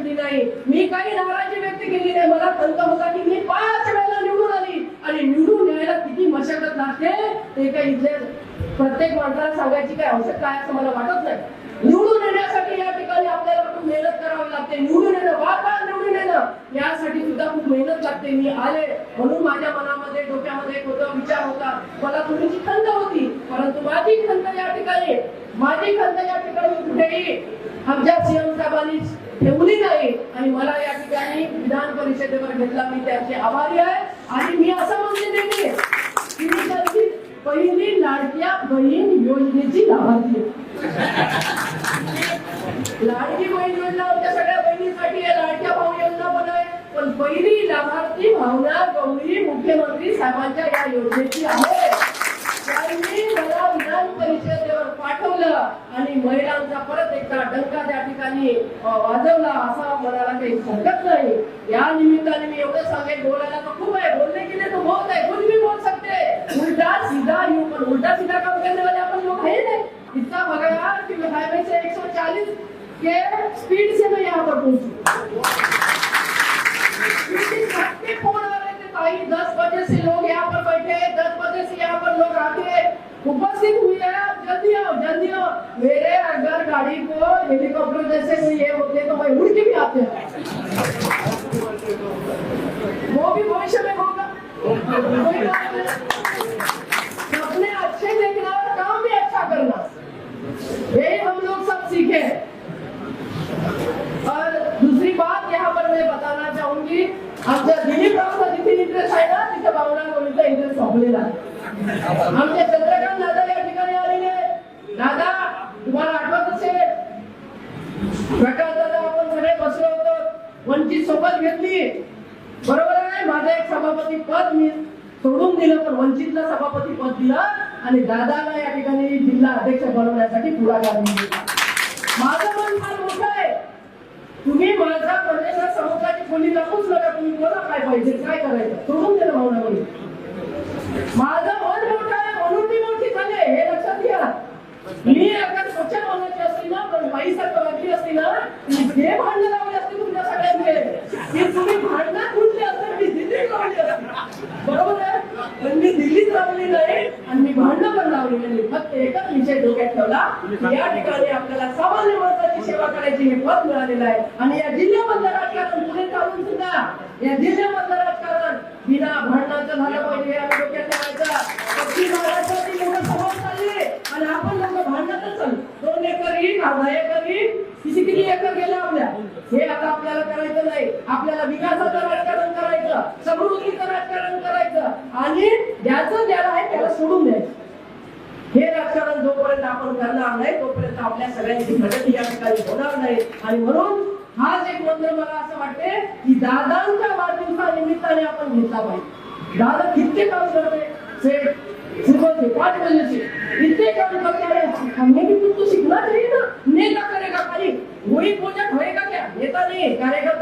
शकली नाही. मी काही नाराजी व्यक्त केली नाही. मला खंत होता की मी पाच वेळेला निवडून आली. आणि निवडून यायला किती मशागत लागते ते काही इथल्या प्रत्येक माणसाला सांगायची काय आवश्यकता आहे असं मला वाटत नाही. निवडून येण्यासाठी या ठिकाणी आपल्याला खूप मेहनत करावी लागते. निवडून येणं वापर निवडून येणं यासाठी सुद्धा खूप मेहनत लागते. मी आले म्हणून माझ्या मनामध्ये डोक्यामध्ये एक होता विचार होता. मला थोडीशी खंत होती. परंतु माझी खंत या ठिकाणी माझी खंत या ठिकाणी कुठेही आमच्या सीएम साहेबांनी ठेवली नाही. आणि मला या ठिकाणी विधान परिषदेवर घेतला. मी त्याचे आभारी आहे. आणि मी असं म्हणते नेहमी की मी त्यांची पहिली लाडक्या बहीण योजनेची लाभार्थी लाडकी बहीण योजना आमच्या सगळ्या बहिणींसाठी आहे. लाडक्या भाऊ योजना पण आहे. पण पहिली लाभार्थी भावना गौरी मुख्यमंत्री साहेबांच्या या योजनेची आहे. त्यांनी मला विधान परिषदेवर पाठवलं. आणि महिलांचा परत एकदा डंका ठिकाणी वाजवला असा के लिए बहुत कुछ भी बोल सकते उल्टा सीधा यूँ पण उल्टा सीधा काम करने वाले अपन लोग नहीं इतना भगाया कि मैं हाईवे से 140 के स्पीड से लोग यहाँ पर बैठे दस बजे से उपस्थित हुए जल्दी आओ जल्दी आओ मेरे अगर गाड़ी को हेलीकॉप्टर जैसे ये होते तो मैं उड़ के भी आते वो भी भविष्य में होगा। सपने अच्छे देखना और काम भी अच्छा करना। यही हम लोग सब सीखे और दूसरी बात यहाँ पर मैं बताना चाहूँगी आमच्या दिलीप रावचा जिथे इंटरेस्ट आहे ना तिथे भावना गोळीचा इंटरेस्ट आहे आमचे चंद्रकांत दादा दादा तुम्हाला आठवत असेल? प्रकाश दादा आपण सगळे बसलो होतो. वंचित सोबत घेतली. बरोबर आहे माझं एक सभापती पद मी सोडून दिलं पण वंचितला सभापती पद दिलं आणि दादाला या ठिकाणी जिल्हा अध्यक्ष बनवण्यासाठी पुढाकार दिला माझं मन फार मोठं आहे. तुम्ही माझा प्रदेशात समुद्राची खोली दाखवूच नका तुम्ही बोला काय पाहिजे काय करायचं? सोडून दिलं भावना म्हणून मन मोठं आहे म्हणून मी मोठी झाले हे लक्षात घ्या मी अगर स्वच्छ बोलायची असती ना पण बाईसारखं वागली असती ना हे जे भांडणं लावले असते तुमच्या सगळ्यांचे. की तुम्ही भांडणं कुठले असते मी दिल्लीत लावली असते बरोबर आहे? पण मी दिल्लीत लावली नाही आणि मी भांडणं पण लावली नाही. फक्त एकच विषय डोक्यात ठेवला. या ठिकाणी आपल्याला सामान्य माणसाची सेवा करायची हे पद मिळालेलं आहे. आणि या जिल्ह्यामधलं राजकारण पुढे चालून सुद्धा. या जिल्ह्यामधलं हे आता आपल्याला करायचं नाही. आपल्याला विकासाचं राजकारण करायचं समृद्धीचं राजकारण करायचं. आणि ज्याचं ज्याला आहे त्याला सोडून द्यायचं. हे राजकारण जोपर्यंत आपण करणार नाही तोपर्यंत आपल्या सगळ्यांची प्रगती या ठिकाणी होणार नाही. आणि म्हणून हाच एक मंत्र मला असं वाटते की दादांच्या वाढदिवसा निमित्ताने आपण घेतला पाहिजे. दादा किती काम करते. से सुबह से काम करते हमने चाहिए